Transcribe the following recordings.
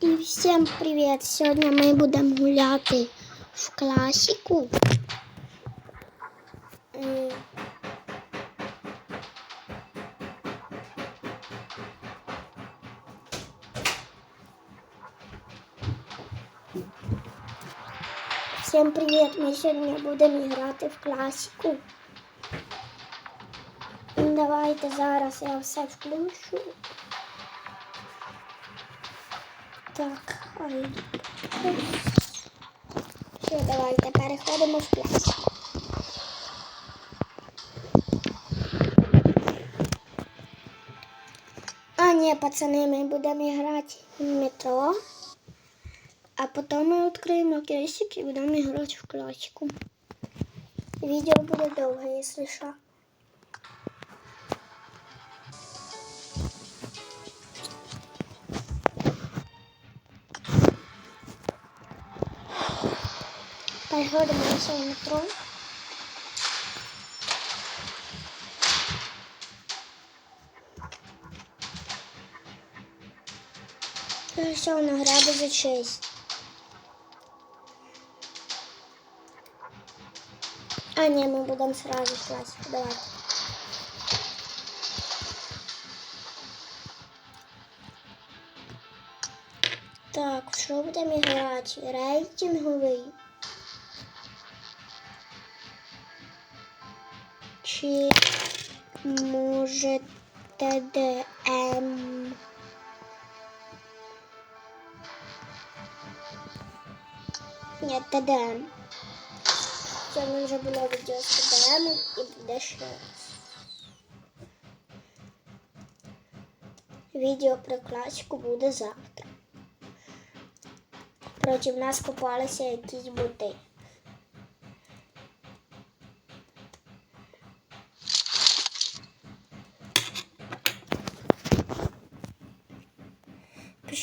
І всім привіт! Сьогодні ми будемо гуляти в класіку. Всім привіт! Ми сьогодні будемо грати в класіку. Давайте зараз я все включу. Так, ай. Все, давайте переходимо в класику. А, ні, пацани, ми будемо грати в метро. А потім ми відкриємо кресик і будемо грати в класику. Відео буде довге, якщо що. Переходимо на своє метро. Ну, Все, награда за честь. А, ні, ми будемо сразу в класику. Давай. Так, що будемо грати? Рейтинговий. Чи може ТДМ? Ні, ТДМ. Це вже було відео з ТДМ і буде ще раз. Відео про класику буде завтра. Проти нас попалися якісь боти.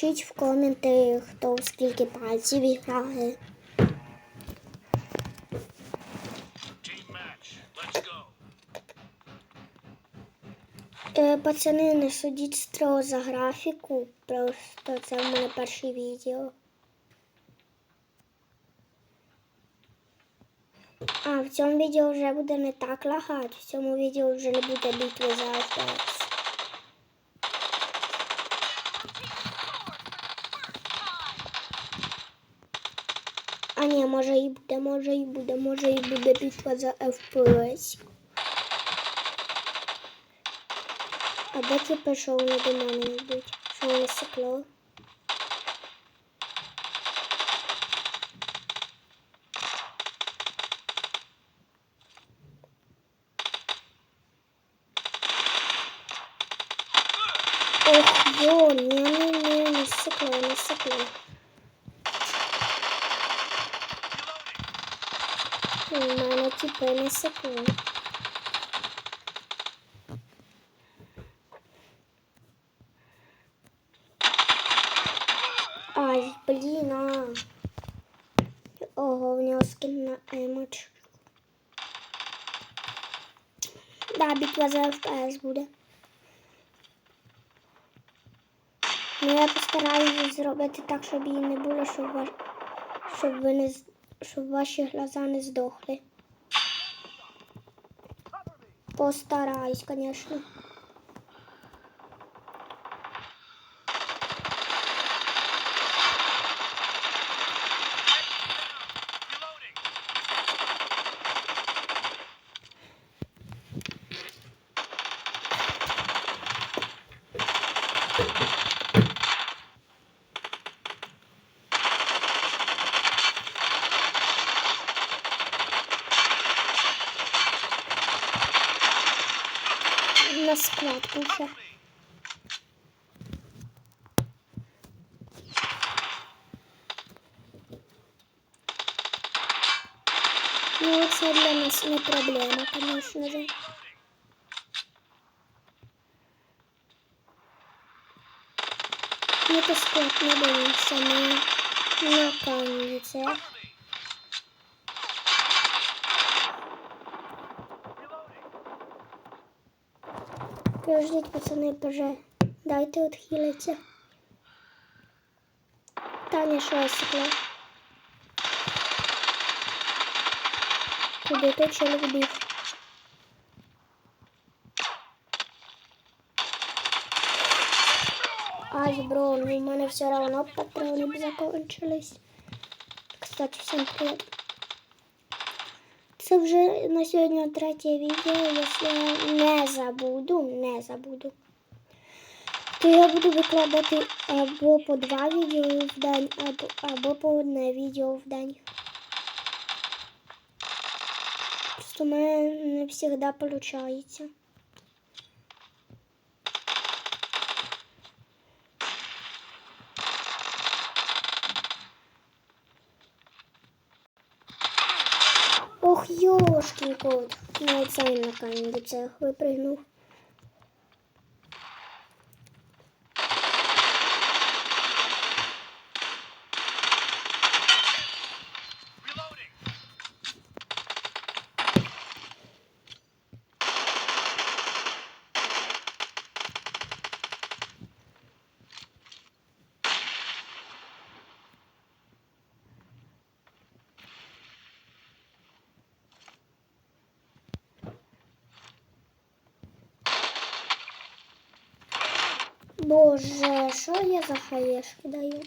Пишіть в коменти, хто скільки пальців грає. Team match. Let's go. Е, пацани, не судіть строго за графіку. Просто це в мене перше відео. А, в цьому відео вже буде не так лагати. В цьому відео вже не буде битви за FPS. А ні, може і буде, може і буде, може і буде битва за FPS. А де ти пішов не до мене йдуть? Що воно стекло? Ох, йо, ні, ні, ні, не стекло, не стекло. У мене типу не стекло. Ай, блін, а. Ого, в нього скін на емоч. Да, битва за FPS буде. Ну, я постараюся зробити так, щоб її не було, щоб, ваш... ви не... з- щоб ваші глаза не здохли. Постараюсь, звісно. Reloading. На ще. Ну, це для нас не проблема, звісно же. Ну, то склад не боїмося, ми на кондиціях. Подождіть, пацани, боже. Дайте отхилиться. Таня шосикла. Куди той чоловік біг? Ай, бро, ну у мене все равно патрони закончились. Кстати, всім привіт. Це вже на сьогодні третє відео, якщо я не забуду, не забуду. То я буду викладати або по два відео в день, або, або по одне відео в день. Просто в мене не завжди виходить. Ох, ёшки кот. Ну, вот сами на камень до цех Боже, що я за хаєшки даю?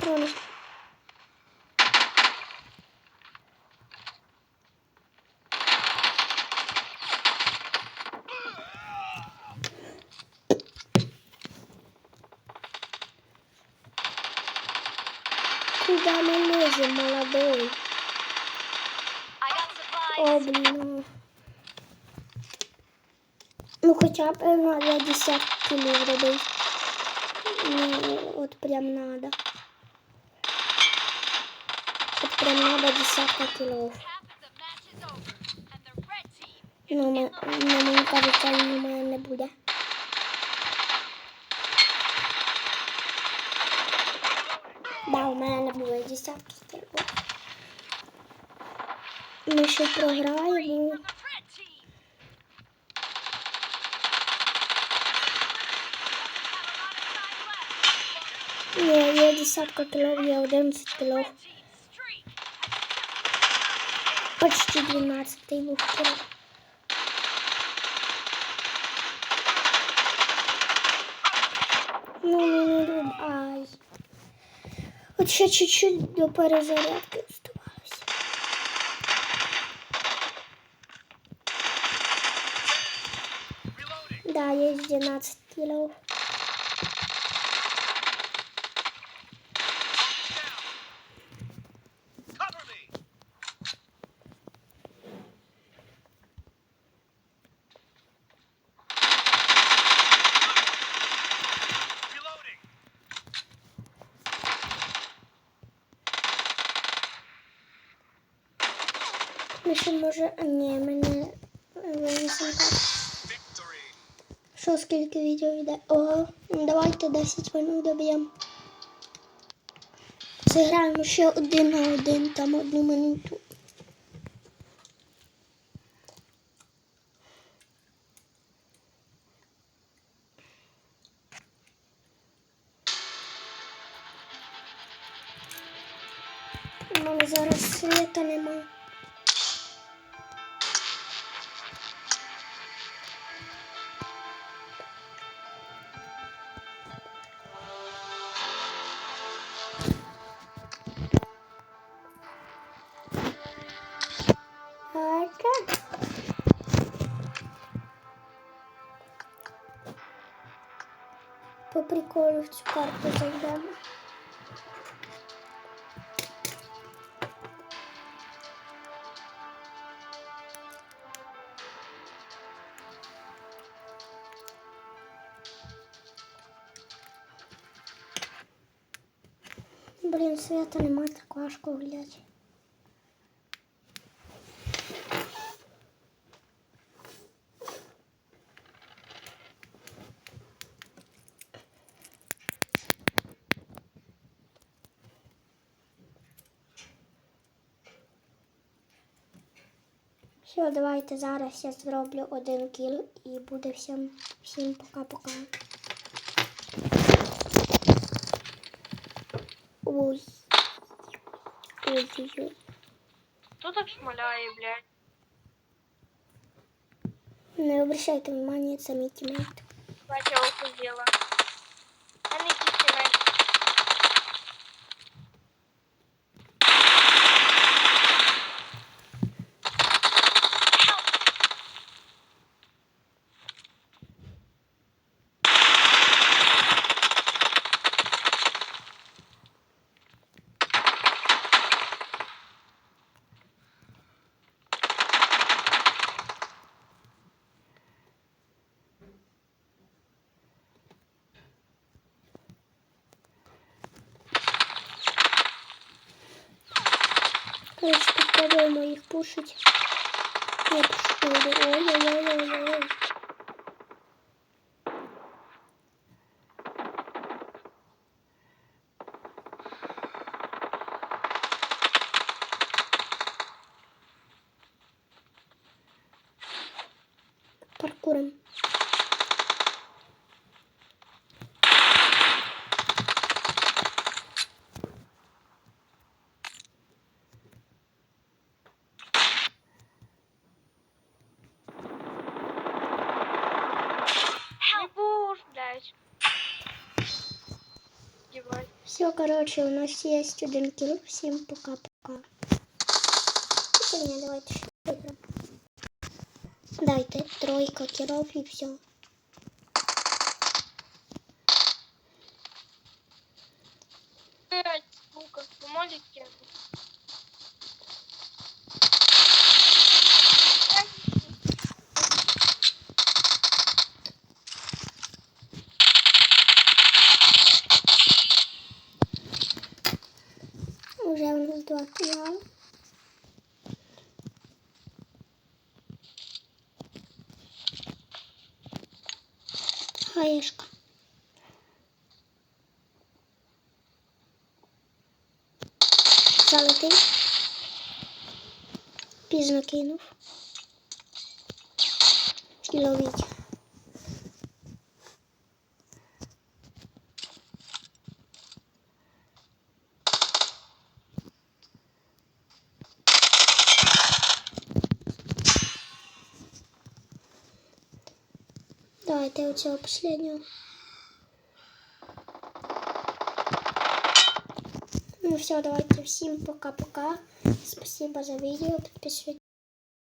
Cover me. Куда мы лезем, молодой? О, блин. Ну, хоча б е, на 50 кілів. Ну, от прям надо. От прям надо десятка кілов. Half of the match is over, and the red team is Ну, in ми, the ну, мені кажеться, у мене не буде. Да, у мене не буде десятки кілів. Ми ще програємо. from the red team. Have lot of time left. Ні, є десятка кілів, є 11 кілів. Red team's streak has Почти 12 був кіл. Ну, ну, ну, ну, ай. От ще чуть-чуть до перезарядки оставалося. Reloading. Да, є 12 кілів. Ще може... Ні, мене... Що, скільки відео йде? Ого, ну давайте 10 минут доб'ємо. Зіграємо ще один на один, там одну минуту. У зараз світа немає. По приколу в цю карту зайдемо. Блін, свята немає, так важко гуляти. Все, давайте зараз я зроблю один кіл і буде всім, всім пока-пока. Ой. Ой-ой-ой. Хто так шмаляє, блядь? Не обращайте внимания, це мій тімейт. Батя охуєла. А не кістімей. Короче, попробуємо їх пушить. Я пушу. Ой-ой-ой-ой-ой. Паркуром. Не буш, блядь. Ебать. Все, короче, у нас есть один килл. Всем пока-пока. Давайте тройка киров и все. Уже у нас два кіла. Хаєшка. Залетий. Пізно кинув. Ловіть. Давайте оцього последнього. Ну все, давайте всем пока-пока. Спасибо за видео. Подписывайтесь.